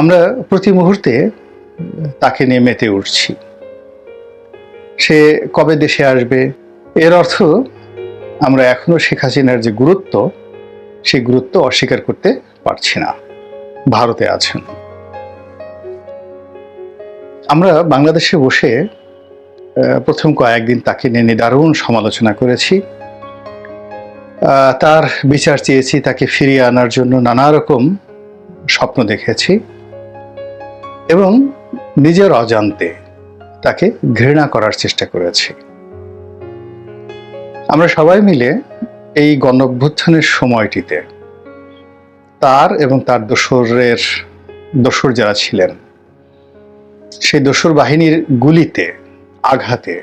আমরা প্রতি মুহূর্তে তাকে নিয়ে মেতে উঠছি। সে কবে দেশে আসবে? এর অর্থ আমরা এখনও শেখ হাসিনার যে গুরুত্ব সেই গুরুত্ব অস্বীকার করতে পারছি না। ভারতে আছেন। আমরা বাংলাদেশে বসে প্রথম কয়েকদিন তাকে নিয়ে নিদারুণ সমালোচনা করেছি। তার বিচার চেয়েছি, তাকে ফিরিয়ে আনার জন্য নানা রকম স্বপ্ন দেখেছি। এবং নিজের অজান্তে তাকে ঘৃণা করার চেষ্টা করেছি। আমরা সবাই মিলে এই গণঅভ্যুত্থানের সময়টিতে তার এবং তার দোসরের, দোসর যারা ছিলেন, সেই দোসর বাহিনীর গুলিতে, আঘাতে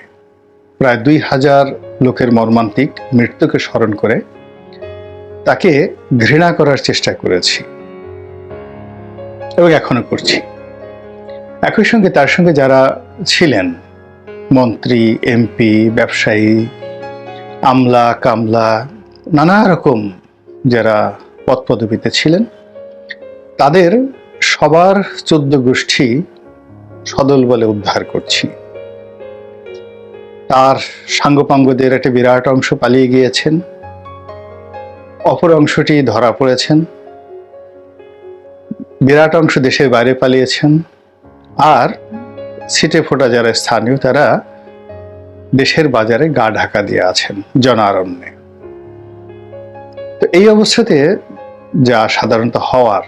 প্রায় দুই হাজার লোকের মর্মান্তিক মৃত্যুকে স্মরণ করে তাকে ঘৃণা করার চেষ্টা করেছি এবং এখনও করছি। একই সঙ্গে তার সঙ্গে যারা ছিলেন, মন্ত্রী, এমপি, ব্যবসায়ী, আমলা, কামলা, নানা রকম যারা পদপদবিতে ছিলেন, তাদের সবার চোদ্দ গোষ্ঠী সদল বলে উদ্ধার করছি। তার সাঙ্গপাঙ্গদের একটা বিরাট অংশ পালিয়ে গিয়েছেন, অপর অংশটি ধরা পড়েছেন, বিরাট অংশ দেশের বাইরে পালিয়েছেন আর ছিটে ফোটা যারা স্থানীয়, তারা দেশের বাজারে গা ঢাকা দিয়ে আছেন জনারণ্যে। তো এই অবস্থাতে যা সাধারণত হওয়ার,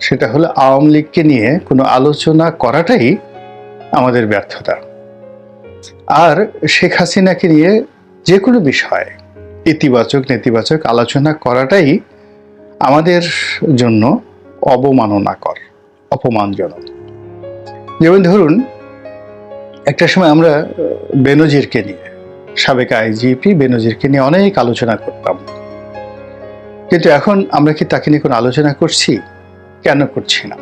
সেটা হলো আওয়ামী লীগকে নিয়ে কোনো আলোচনা করাটাই আমাদের ব্যর্থতা। আর শেখ হাসিনাকে নিয়ে যে কোনো বিষয় ইতিবাচক, নেতিবাচক আলোচনা করাটাই আমাদের জন্য অবমাননাকর, অপমানজনক। যেমন ধরুন, একটা সময় আমরা বেনজিরকে নিয়ে, সাবেক আইজিপি বেনজিরকে নিয়ে অনেক আলোচনা করতাম। কিন্তু এখন আমরা কি তাকে নিয়ে কোনো আলোচনা করছি? কেন করছি না?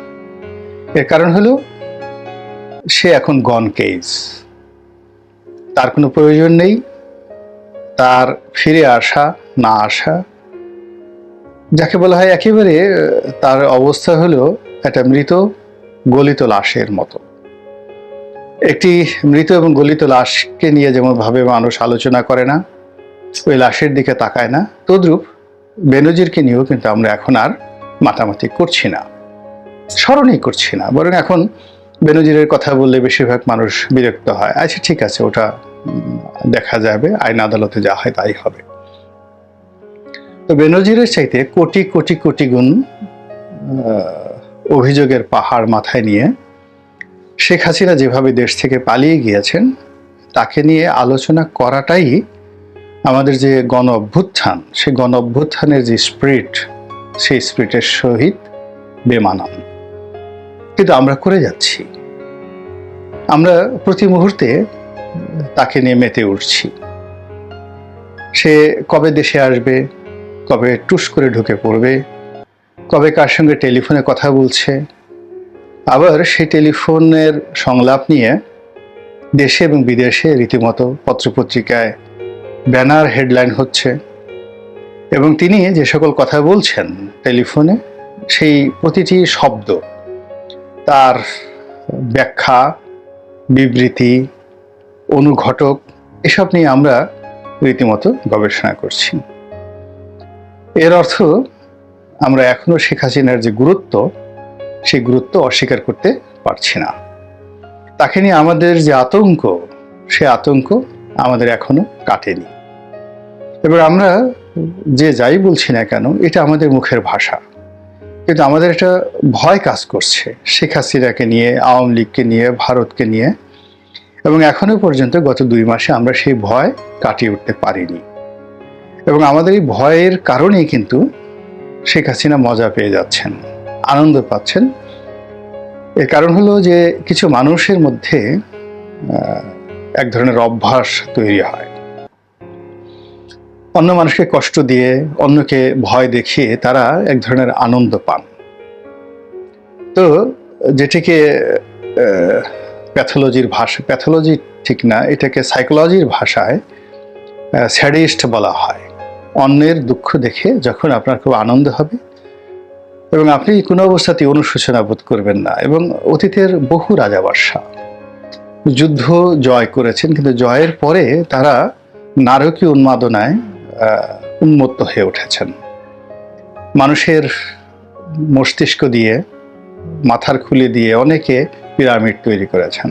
এর কারণ হলো, সে এখন গন কেস তার কোনো প্রয়োজন নেই। তার ফিরে আসা, না আসা, যাকে বলা হয় একেবারে তার অবস্থা হলো একটা মৃত, গলিত লাশের মতো। একটি মৃত এবং গলিত লাশকে নিয়ে যেমন ভাবে মানুষ আলোচনা করে না, ওই লাশের দিকে তাকায় না, তদ্রূপ বেনজিরকে নিয়েও কিন্তু আমরা এখন আর মাতামাতি করছি না, স্মরণই করছি না, বরং এখন বেনজিরের কথা বললে বেশিরভাগ মানুষ বিরক্ত হয়। আচ্ছা ঠিক আছে, ওটা দেখা যাবে, আইন আদালতে যা হয় তাই হবে। তো বেনজিরের চাইতে কোটি কোটি কোটি গুণ অভিযোগের পাহাড় মাথায় নিয়ে শেখ হাসিনা যেভাবে দেশ থেকে পালিয়ে গিয়েছেন, তাকে নিয়ে আলোচনা করাটাই আমাদের যে গণ অভ্যুত্থান সেই গণ অভ্যুত্থানের যে স্প্রিট সেই স্প্রিটের সহিত বেমানান। কিন্তু আমরা করে যাচ্ছি। আমরা প্রতি মুহূর্তে তাকে নিয়ে মেতে উঠছি। সে কবে দেশে আসবে, কবে টুস করে ঢুকে পড়বে, কবে কার সঙ্গে টেলিফোনে কথা বলছে আবার সেই টেলিফোনের সংলাপ নিয়ে দেশে এবং বিদেশে রীতিমতো পত্রপত্রিকায় ব্যানার হেডলাইন হচ্ছে। এবং তিনি যে সকল কথা বলছেন টেলিফোনে, সেই প্রতিটি শব্দ, তার ব্যাখ্যা, বিবৃতি, অনুঘটক, এসব নিয়ে আমরা রীতিমতো গবেষণা করছি। এর অর্থ আমরা এখনও শেখ হাসিনার যে গুরুত্ব সেই গুরুত্ব অস্বীকার করতে পারছি না। তাকে নিয়ে আমাদের যে আতঙ্ক, সে আতঙ্ক আমাদের এখনও কাটেনি। এবার আমরা যে যাই বলছি না কেন, এটা আমাদের মুখের ভাষা। কিন্তু আমাদের একটা ভয় কাজ করছে শেখ হাসিনাকে নিয়ে, আওয়ামী লীগকে নিয়ে, ভারতকে নিয়ে। এবং এখনও পর্যন্ত গত দুই মাসে আমরা সেই ভয় কাটিয়ে উঠতে পারিনি। এবং আমাদের এই ভয়ের কারণেই কিন্তু শেখ হাসিনা মজা পেয়ে যাচ্ছেন। আনন্দ পাচ্ছেন। এর কারণ হলো যে কিছু মানুষের মধ্যে এক ধরনের অভ্যাস তৈরি হয়। অন্য মানুষকে কষ্ট দিয়ে, অন্যকে ভয় দেখিয়ে তারা এক ধরনের আনন্দ পান। তো যেটিকে প্যাথোলজির ভাষা, প্যাথোলজি ঠিক না, এটাকে সাইকোলজির ভাষায় স্যাডিস্ট বলা হয়। অন্যের দুঃখ দেখে যখন আপনার খুব আনন্দ হবে এবং আপনি কোনো অবস্থাতেই অনুশোচনা বোধ করবেন না। এবং অতীতের বহু রাজা বাদশাহ যুদ্ধ জয় করেছেন, কিন্তু জয়ের পরে তারা নারকীয় উন্মাদনায় উন্মত্ত হয়ে উঠেছেন। মানুষের মস্তিষ্ক দিয়ে, মাথার খুলে দিয়ে অনেকে পিরামিড তৈরি করেছেন।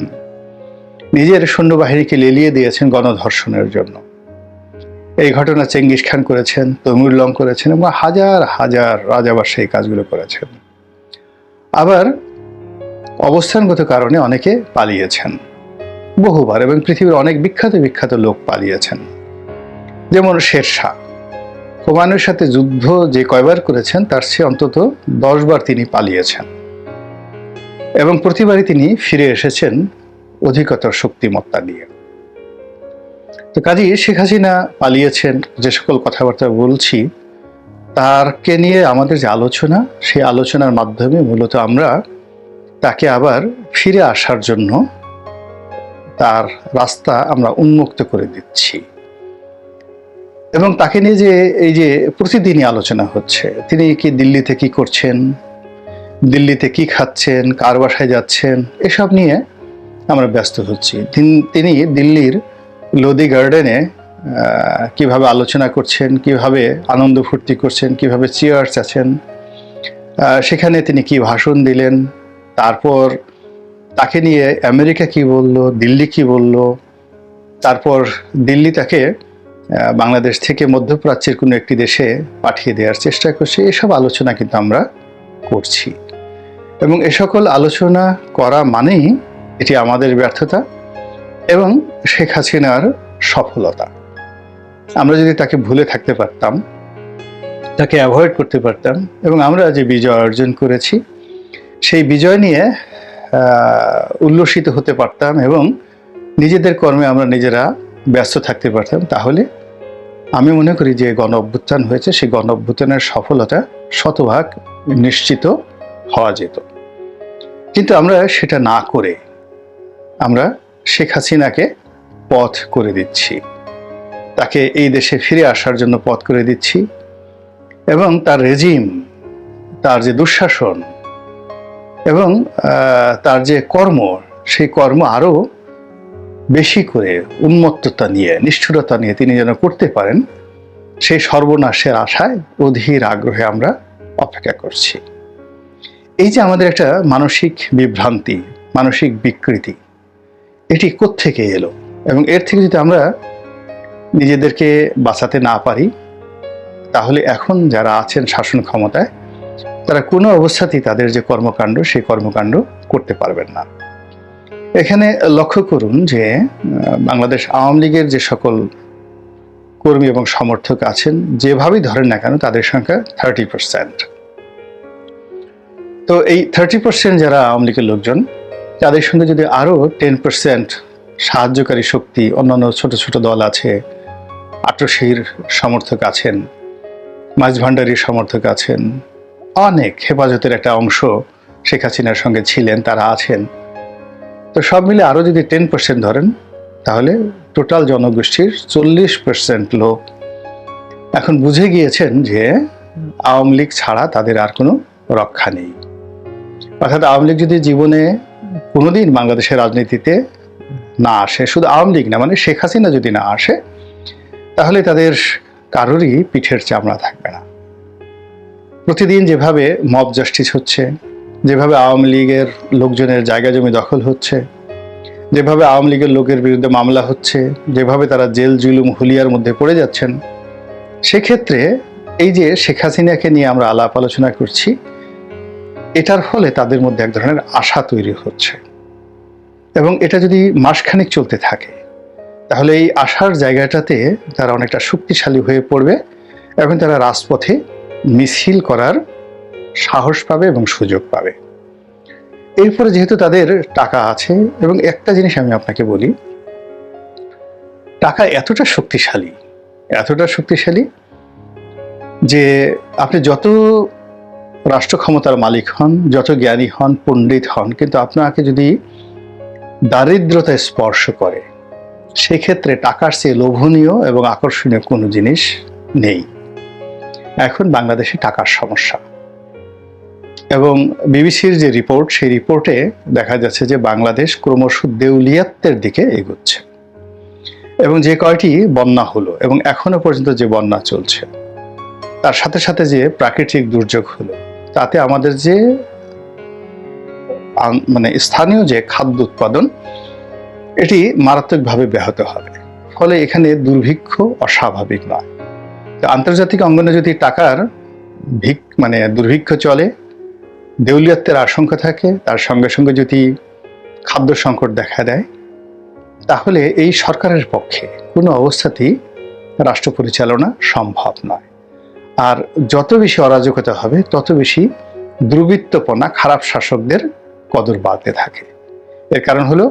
নিজের সৈন্যবাহিনীকে লেলিয়ে দিয়েছেন গণধর্ষণের জন্য। এই ঘটনা চেঙ্গিস খান করেছেন, তৈমুর লং করেছেন এবং হাজার হাজার রাজাবাসী এই কাজগুলো করেছেন। আবার অবস্থানগত কারণে অনেকে পালিয়েছেন। বহুবার এবং পৃথিবীর অনেক বিখ্যাত বিখ্যাত লোক পালিয়েছেন। যেমন শেরশাহ। হুমায়ুনের সাথে যুদ্ধ যে কয়বার করেছেন, তার চেয়ে অন্তত দশবার তিনি পালিয়েছেন। এবং প্রতিবারই তিনি ফিরে এসেছেন অধিকতর শক্তিমত্তা নিয়ে। তো কাজী, শেখ হাসিনা পালিয়েছেন, যে সকল কথাবার্তা বলছি, তারকে নিয়ে আমাদের যে আলোচনা, সেই আলোচনার মাধ্যমে মূলত আমরা তাকে আবার ফিরে আসার জন্য তার রাস্তা আমরা উন্মুক্ত করে দিচ্ছি। এবং তাকে নিয়ে যে এই যে প্রতিদিনই আলোচনা হচ্ছে, তিনি কি দিল্লিতে কি করছেন, দিল্লিতে কি খাচ্ছেন, কার বাসায় যাচ্ছেন, এসব নিয়ে আমরা ব্যস্ত হচ্ছি। তিন- দিল্লির লোদি গার্ডেনে কীভাবে আলোচনা করছেন, কীভাবে আনন্দ ফুর্তি করছেন, কীভাবে চেয়ার্স আছেন সেখানে তিনি কি ভাষণ দিলেন, তারপর তাকে নিয়ে আমেরিকা কি বলল, দিল্লি কি বলল, তারপর দিল্লি তাকে বাংলাদেশ থেকে মধ্যপ্রাচ্যের কোনো একটি দেশে পাঠিয়ে দেওয়ার চেষ্টা করছে, এসব আলোচনা কিন্তু আমরা করছি। এবং এ সকল আলোচনা করা মানেই এটি আমাদের ব্যর্থতা এবং শেখ হাসিনার সফলতা। আমরা যদি তাকে ভুলে থাকতে পারতাম, তাকে অ্যাভয়েড করতে পারতাম, এবং আমরা যে বিজয় অর্জন করেছি, সেই বিজয় নিয়ে উল্লসিত হতে পারতাম এবং নিজেদের কর্মে আমরা নিজেরা ব্যস্ত থাকতে পারতাম, তাহলে আমি মনে করি যে গণ অভ্যুত্থান হয়েছে, সেই গণ অভ্যুত্থানের সফলতা শতভাগ নিশ্চিত হওয়া যেত। কিন্তু আমরা সেটা না করে, আমরা শেখ হাসিনাকে পথ করে দিচ্ছি। তাকে এই দেশে ফিরে আসার জন্য পথ করে দিচ্ছি এবং তার রেজিম তার যে দুঃশাসন এবং তার যে কর্ম, সেই কর্ম আরও বেশি করে উন্মত্ততা নিয়ে, নিষ্ঠুরতা নিয়ে তিনি যেন করতে পারেন, সেই সর্বনাশের আশায়, অধীর আগ্রহে আমরা অপেক্ষা করছি। এই যে আমাদের একটা মানসিক বিভ্রান্তি, মানসিক বিকৃতি এটি কোত্থেকে এলো? এবং এর থেকে যদি আমরা নিজেদেরকে বাঁচাতে না পারি, তাহলে এখন যারা আছেন শাসন ক্ষমতায়, তারা কোনো অবস্থাতেই তাদের যে কর্মকাণ্ড, সেই কর্মকাণ্ড করতে পারবেন না। এখানে লক্ষ্য করুন যে বাংলাদেশ আওয়ামী লীগের যে সকল কর্মী এবং সমর্থক আছেন, যেভাবেই ধরেন না কেন, তাদের সংখ্যা থার্টি পার্সেন্ট তো এই থার্টি পার্সেন্ট যারা আওয়ামী লীগের লোকজন তাদের সঙ্গে যদি আরও টেন পার্সেন্ট সাহায্যকারী শক্তি, অন্যান্য ছোট ছোট দল আছে আটশির সমর্থক আছেন মাঝ ভান্ডারির সমর্থক আছেন, অনেক হেফাজতের একটা অংশ শেখ হাসিনার সঙ্গে ছিলেন, তারা আছেন। তো সব মিলে আরও যদি টেন পার্সেন্ট ধরেন, তাহলে টোটাল জনগোষ্ঠীর চল্লিশ পার্সেন্ট লোক এখন বুঝে গিয়েছেন যে আওয়ামী লীগ ছাড়া তাদের আর কোনো রক্ষা নেই। অর্থাৎ আওয়ামী লীগ যদি জীবনে কোনোদিন বাংলাদেশের রাজনীতিতে না আসে, শুধু আওয়ামী লীগ না মানে শেখ হাসিনা যদি না আসে, তাহলে তাদের কারোরই পিঠের চামড়া থাকবে না। প্রতিদিন যেভাবে মব জাস্টিস হচ্ছে, যেভাবে আওয়ামী লীগের লোকজনের জায়গা জমি দখল হচ্ছে, যেভাবে আওয়ামী লীগের লোকের বিরুদ্ধে মামলা হচ্ছে, যেভাবে তারা জেল, জুলুম, হুলিয়ার মধ্যে পড়ে যাচ্ছেন, সেক্ষেত্রে এই যে শেখ হাসিনাকে নিয়ে আমরা আলাপ আলোচনা করছি এটার ফলে তাদের মধ্যে এক ধরনের আশা তৈরি হচ্ছে। এবং এটা যদি মাসখানেক চলতে থাকে, তাহলে এই আশার জায়গাটাতে তারা অনেকটা শক্তিশালী হয়ে পড়বে এবং তারা রাজপথে মিছিল করার সাহস পাবে এবং সুযোগ পাবে। এরপরে যেহেতু তাদের টাকা আছে, এবং একটা জিনিস আমি আপনাকে বলি, টাকা এতটা শক্তিশালী এতটা শক্তিশালী যে আপনি যত রাষ্ট্র ক্ষমতার মালিক হন, যত জ্ঞানী হন, পণ্ডিত হন, কিন্তু আপনাকে যদি দারিদ্রতা স্পর্শ করে, সেক্ষেত্রে টাকার চেয়ে লোভনীয় এবং আকর্ষণীয় কোনো জিনিস নেই। এখন বাংলাদেশে টাকার সমস্যা। এবং বিবিসির যে রিপোর্ট, সেই রিপোর্টে দেখা যাচ্ছে যে বাংলাদেশ ক্রমশ দেউলিয়াত্বের দিকে এগোচ্ছে। এবং যে কয়টি বন্যা হলো, এবং এখনও পর্যন্ত যে বন্যা চলছে, তার সাথে সাথে যে প্রাকৃতিক দুর্যোগ হলো তাতে আমাদের যে মানে স্থানীয় যে খাদ্য উৎপাদন, এটি মারাত্মকভাবে ব্যাহত হবে। ফলে এখানে দুর্ভিক্ষ অস্বাভাবিক নয়। আন্তর্জাতিক অঙ্গনে যদি টাকার ভিক মানে দুর্ভিক্ষ চলে, দেউলিয়াত্বের আশঙ্কা থাকে, তার সঙ্গে সঙ্গে যদি খাদ্য সংকট দেখা দেয়, তাহলে এই সরকারের পক্ষে কোনো অবস্থাতেই রাষ্ট্র পরিচালনা সম্ভব নয়। আর যত বেশি অরাজকতা হবে, তত বেশি দুর্বৃত্তপনা খারাপ শাসকদের কদর বাড়তে থাকে। এর কারণ হলো,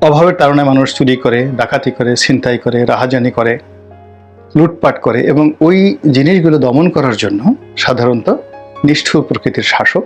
অভাবের কারণে মানুষ চুরি করে, ডাকাতি করে, ছিনতাই করে, রাহাজানি করে, লুটপাট করে এবং ওই জিনিসগুলো দমন করার জন্য সাধারণত নিষ্ঠুর প্রকৃতির শাসক